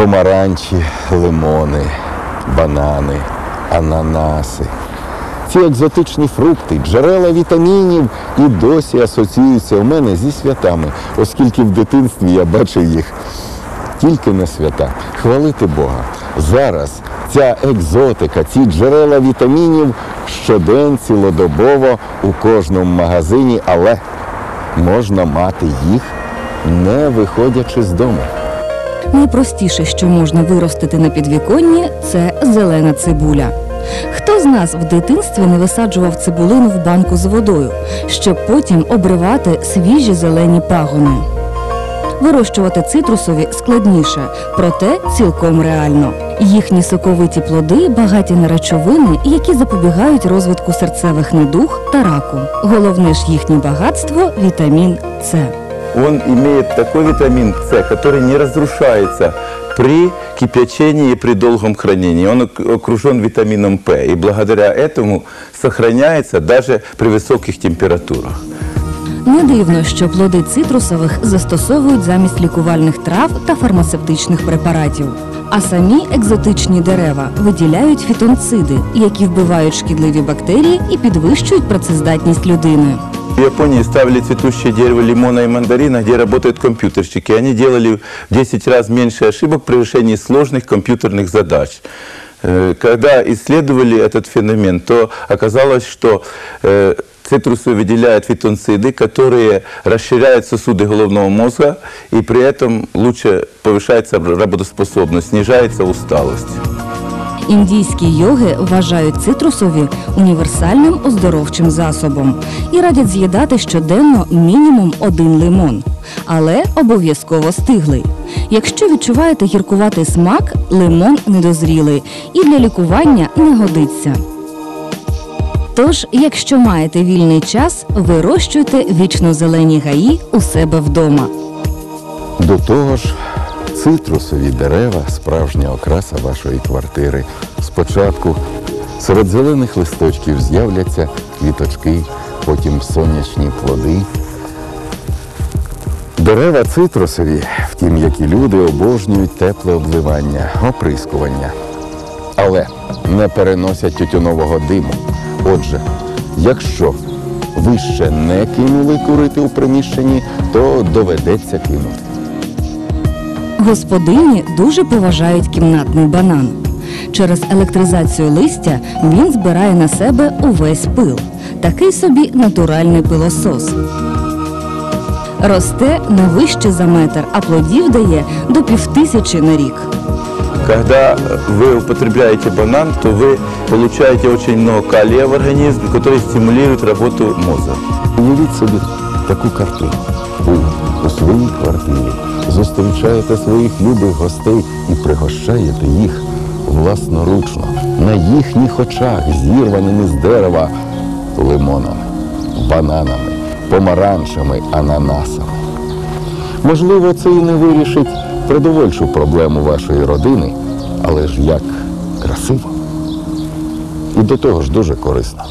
помаранчі, лимони, банани, ананаси. Ці екзотичні фрукти, джерела вітамінів і досі асоціюються у мене зі святами, оскільки в дитинстві я бачив їх тільки на свята. Хвалити Бога. Зараз ця екзотика, ці джерела вітамінів щодень цілодобово у кожному магазині, але можна мати їх, не виходячи з дому. Найпростіше, що можна виростити на підвіконні, це зелена цибуля. Хто з нас в дитинстві не висаджував цибулину в банку з водою, щоб потім обривати свіжі зелені пагони? Вирощувати цитрусові складніше, проте цілком реально. Їхні соковиті плоди багаті на речовини, які запобігають розвитку серцевих недуг та раку. Головне ж їхнє багатство вітамін С Он имеет такой витамин С, который не разрушается при кипячении и при долгом хранении. Он ок- окружен витамином П, и благодаря этому сохраняется даже при высоких температурах. Не дивно, що плоди цитрусових застосовують замість лікувальних трав та фармацевтичних препаратів. А самі екзотичні дерева виділяють фітонциди, які вбивають шкідливі бактерії і підвищують працездатність людини. В Японии ставили цветущее дерево лимона и мандарина, где работают компьютерщики. Они делали в 10 раз меньше ошибок при решении сложных компьютерных задач. Э, Когда исследовали этот феномен, то оказалось, что э, цитрусы выделяют фитонциды, которые расширяют сосуды головного мозга, и при этом лучше повышается работоспособность, снижается усталость. Індійські йоги вважають цитрусові універсальним оздоровчим засобом і радять з'їдати щоденно мінімум один лимон, але обов'язково стиглий. Якщо відчуваєте гіркуватий смак, лимон недозрілий і для лікування не годиться. Тож, якщо маєте вільний час, вирощуйте вічно зелені гаї у себе вдома. До того ж, цитрусові дерева справжня окраса вашої квартири. Спочатку серед зелених листочків з'являться квіточки, потім сонячні плоди. Дерева цитрусові, втім, як і люди, обожнюють тепле обливання, оприскування. Але не переносять тютюнового диму. Отже, якщо ви ще не кинули курити у приміщенні, то доведеться кинути. Господині дуже поважають кімнатний банан. Через електризацію листя він збирає на себе увесь пил. Такий собі натуральний пилосос. Росте не вище за метр, а плодів дає до півтисячі на рік. Когда вы употребляете банан, то вы получаете очень много калия в организм, который стимулирует работу мозга. Уявіть собі таку картину. Ви у своїй квартирі зустрічаєте своїх любих гостей і пригощаєте їх власноручно, на їхніх очах, зірваними з дерева лимонами, бананами, помаранчами, ананасами. Можливо, це і не вирішить продовольчу проблему вашої родини, але ж як красиво. І до того ж дуже корисно.